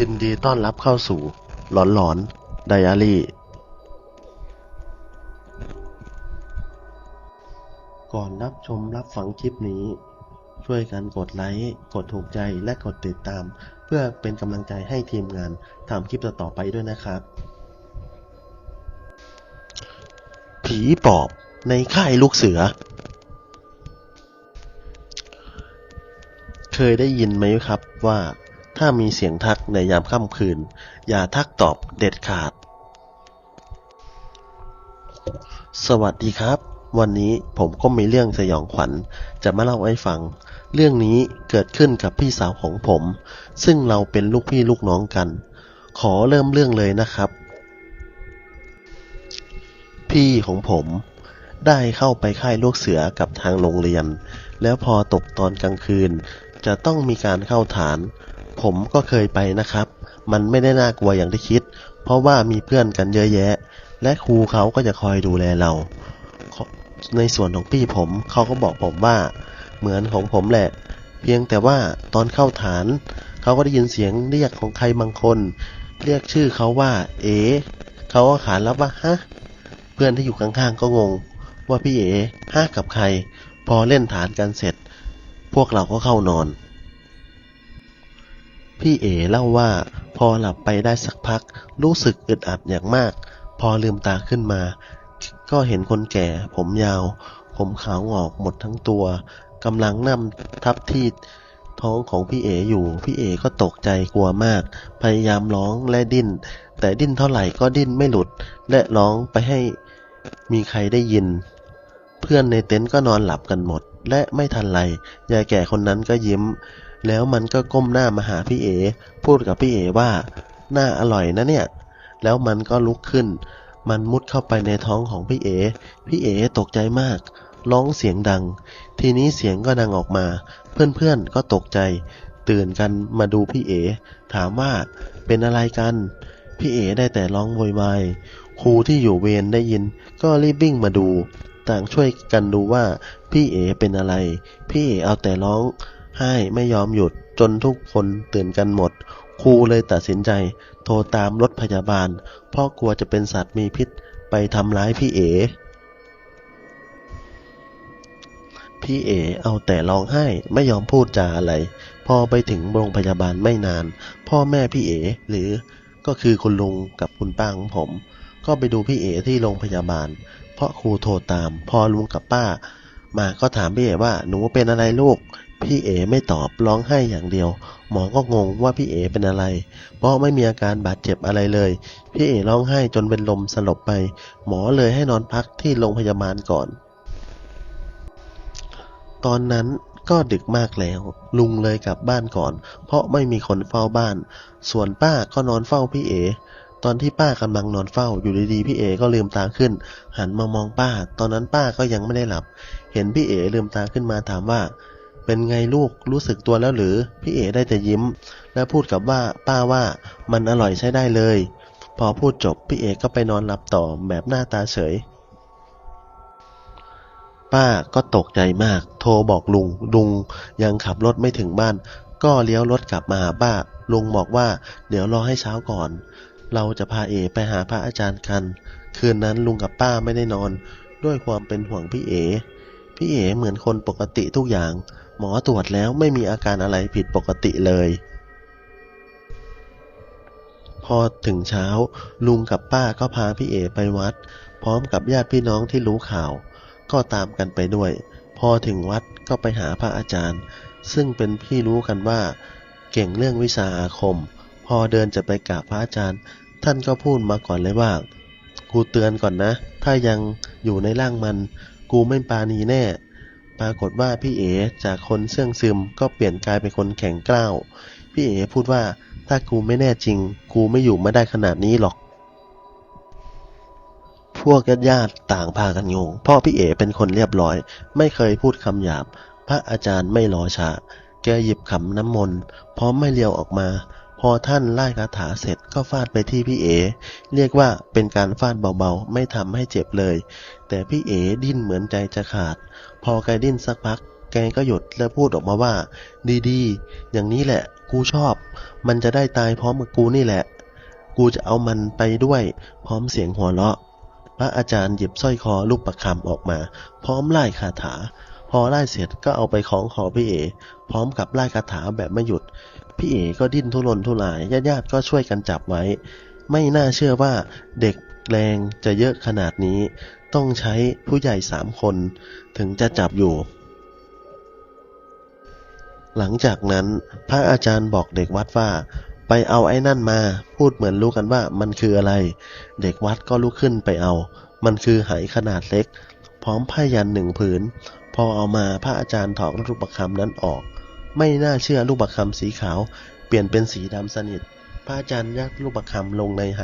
ยินดีต้อนรับเข้าสู่หลอนหลอนไดอารี่ ก่อนรับชมรับฟังคลิปนี้ ช่วยกันกดไลค์ กดถูกใจและกดติดตาม เพื่อเป็นกำลังใจให้ทีมงานทำคลิปต่อไปด้วยนะครับ ผีปอบในค่ายลูกเสือ เคยได้ยินไหมครับว่า ถ้ามีเสียงทักในยามค่ำคืน อย่าทักตอบเด็ดขาด สวัสดีครับ วันนี้ผมก็มีเรื่องสยองขวัญ จะมาเล่าให้ฟัง เรื่องนี้เกิดขึ้นกับพี่สาวของผม ซึ่งเราเป็นลูกพี่ลูกน้องกัน ขอเริ่มเรื่องเลยนะครับ พี่ของผมได้เข้าไปค่ายลูกเสือกับทางโรงเรียน แล้วพอตกตอนกลางคืน จะต้องมีการเข้าฐาน ผมก็เคยไปนะครับ มันไม่ได้น่ากลัวอย่างที่คิด เพราะว่ามีเพื่อนกันเยอะแยะ และครูเขาก็จะคอยดูแลเรา ในส่วนของพี่ผมเขาก็บอกผมว่า เหมือนของผมแหละ เพียงแต่ว่าตอนเข้าฐานเขาก็ได้ยินเสียงเรียกของใครบางคน เรียกชื่อเขาว่า เอ๋เขาก็ขานรับว่าฮะเพื่อนที่อยู่ข้างๆก็งง ว่าพี่เอ๋ฮะกับใคร พอเล่นฐานกันเสร็จ พวกเราก็เข้านอน พี่เอ๋เล่าว่า พอหลับไปได้สักพัก รู้สึกอึดอัดอย่างมาก พอลืมตาขึ้นมา ก็เห็นคนแก่ ผมยาว ผมขาวงอกหมดทั้งตัวกำลังนั่งทับที่ท้องของพี่เอ๋อยู่ พี่เอ๋ก็ตกใจกลัวมาก พยายามร้องและดิ้น แต่ดิ้นเท่าไหร่ก็ดิ้นไม่หลุด และร้องไปให้มีใครได้ยิน เพื่อนในเต็นท์ก็นอนหลับกันหมด และไม่ทันไร ยายแก่คนนั้นก็ยิ้ม แล้วมันก็ก้มหน้ามาหาพี่เอ พูดกับพี่เอว่าหน้าอร่อยนะเนี่ย แล้วมันก็ลุกขึ้น มันมุดเข้าไปในท้องของพี่เอ พี่เอตกใจมาก ร้องเสียงดัง ทีนี้เสียงก็ดังออกมา เพื่อนๆก็ตกใจ ตื่นกันมาดูพี่เอ ถามว่าเป็นอะไรกัน พี่เอได้แต่ร้องโวยวายครูที่อยู่เวรได้ยิน ก็รีบวิ่งมาดู ต่างช่วยกันดูว่าพี่เอเป็นอะไร พี่เอเอาแต่ร้อง ไห้ไม่ยอมหยุดจนทุกคนตื่นกันหมด ครูเลยตัดสินใจ โทรตามรถพยาบาล เพราะกลัวจะเป็นสัตว์มีพิษไปทำร้ายพี่เอพี่เอเอาแต่ร้องไห้ไม่ยอมพูดจาอะไร พอไปถึงโรงพยาบาลไม่นาน พ่อแม่พี่เอหรือก็คือคุณลุงกับคุณป้าของผม ก็ไปดูพี่เอที่โรงพยาบาล เพราะครูโทรตาม พอลุงกับป้า มาก็ถามพี่เอว่าหนูเป็นอะไรลูก พี่เอไม่ตอบร้องไห้อย่างเดียว หมอก็งงว่าพี่เอเป็นอะไร เพราะไม่มีอาการบาดเจ็บอะไรเลย พี่เอร้องไห้จนเป็นลมสลบไป หมอเลยให้นอนพักที่โรงพยาบาลก่อน ตอนนั้นก็ดึกมากแล้ว ลุงเลยกลับบ้านก่อน เพราะไม่มีคนเฝ้าบ้าน ส่วนป้าก็นอนเฝ้าพี่เอ ตอนที่ป้ากำลังนอนเฝ้าอยู่ดีๆพี่เอก็ลืมตาขึ้น หันมามองป้า ตอนนั้นป้าก็ยังไม่ได้หลับ เห็นพี่เอลืมตาขึ้นมาถามว่า เป็นไงลูกรู้สึกตัวแล้วหรือพี่เอได้แต่ยิ้ม และพูดกับว่าป้าว่ามันอร่อยใช้ได้เลย พอพูดจบพี่เอก็ไปนอนหลับต่อแบบหน้าตาเฉย ป้าก็ตกใจมาก โทรบอกลุงลุงยังขับรถไม่ถึงบ้าน ก็เลี้ยวรถกลับมาหาป้าลุงบอกว่า เดี๋ยวรอให้เช้าก่อน เราจะพาเอไปหาพระอาจารย์กัน คืนนั้นลุงกับป้าไม่ได้นอน ด้วยความเป็นห่วงพี่เอ พี่เอเหมือนคนปกติทุกอย่าง หมอตรวจแล้วไม่มีอาการอะไรผิดปกติเลย พอถึงเช้า ลุงกับป้าก็พาพี่เอไปวัด พร้อมกับญาติพี่น้องที่รู้ข่าว ก็ตามกันไปด้วย พอถึงวัดก็ไปหาพระอาจารย์ ซึ่งเป็นพี่รู้กันว่า เก่งเรื่องวิชาอาคมพอเดินจะไปกราบพระอาจารย์ ท่านก็พูดมาก่อนเลยว่า กูเตือนก่อนนะ ถ้ายังอยู่ในร่างมัน กูไม่ปาณีแน่ ปรากฏว่าพี่เอจากคนเสื่องซึมก็เปลี่ยนกลายเป็นคนแข็งกร้าว พี่เอพูดว่าถ้ากูไม่แน่จริง กูไม่อยู่มาได้ขนาดนี้หรอก พวกญาติญาติต่างพากันงงเพ่อพี่เอเป็นคนเรียบร้อย ไม่เคยพูดคำหยาบ พระอาจารย์ไม่รอช้าแกหยิบขำน้ำมนต์พร้อมไม่เลียวออกมา อท่านไล่คาถาเสร็จก็ฟาดไปที่พี่เอ เรียกว่าเป็นการฟาดเบาๆ ไม่ทำให้เจ็บเลย แต่พี่เอดิ้นเหมือนใจจะขาด พอแกดิ้นสักพัก แกก็หยุดแล้วพูดออกมาว่า ดีๆ อย่างนี้แหละกูกูชอบ มันจะได้ตายพร้อมกับกูนี่แหละ กูจะเอามันไปด้วย พร้อมเสียงหัวเราะ พระอาจารย์หยิบสร้อยคอลูกประคำออกมา พร้อมไล่คาถา พอไล่เสร็จก็เอาไปคล้องคอพี่เอ พร้อมกับไล่คาถาแบบไม่หยุด พี่เอก็ดิ้นทุรนทุรายญาติๆก็ช่วยกันจับไว้ ไม่น่าเชื่อว่าเด็กแรงจะเยอะขนาดนี้ ต้องใช้ผู้ใหญ่สามคน ถึงจะจับอยู่ หลังจากนั้นพระอาจารย์บอกเด็กวัดว่าไปเอาไอ้นั่นมา พูดเหมือนรู้กันว่ามันคืออะไร เด็กวัดก็ลุกขึ้นไปเอา มันคือไหขนาดเล็ก พร้อมผ้ายันหนึ่งผืน พอเอามาพระอาจารย์ถอดลูกประคำนั้นออก ไม่น่าเชื่อลูกประคำสีขาว เปลี่ยนเป็นสีดำสนิท พระอาจารย์ยัดลูกประคำลงในไห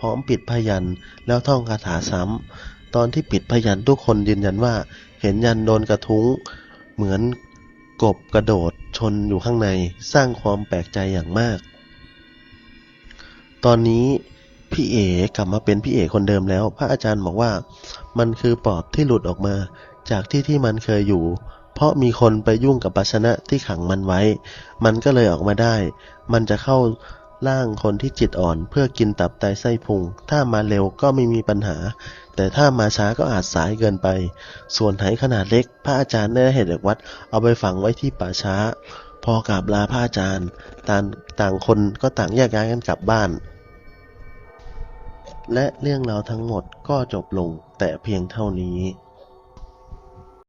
พร้อมปิดพยันแล้วท่องคาถาซ้ำตอนที่ปิดพยันทุกคนยืนยันว่า เห็นยันโดนกระทุ้ง เหมือนกบกระโดดชนอยู่ข้างในสร้างความแปลกใจอย่างมาก ตอนนี้พี่เอกลับมาเป็นพี่เอคนเดิมแล้ว พระอาจารย์บอกว่า มันคือปอบที่หลุดออกมา จากที่ที่มันเคยอยู่ เพราะมีคนไปยุ่งกับภาชนะที่ขังมันไว้ มันก็เลยออกมาได้ มันจะเข้าร่างคนที่จิตอ่อนเพื่อกินตับไตไส้พุง ถ้ามาเร็วก็ไม่มีปัญหา แต่ถ้ามาช้าก็อาจสายเกินไป ส่วนไหขนาดเล็ก พระอาจารย์ได้ให้เด็กวัด เอาไปฝังไว้ที่ป่าช้า พอกราบลาพระอาจารย์ ต่างต่างคนก็ต่างแยกย้ายกันกลับบ้าน และเรื่องราวทั้งหมดก็จบลงแต่เพียงเท่านี้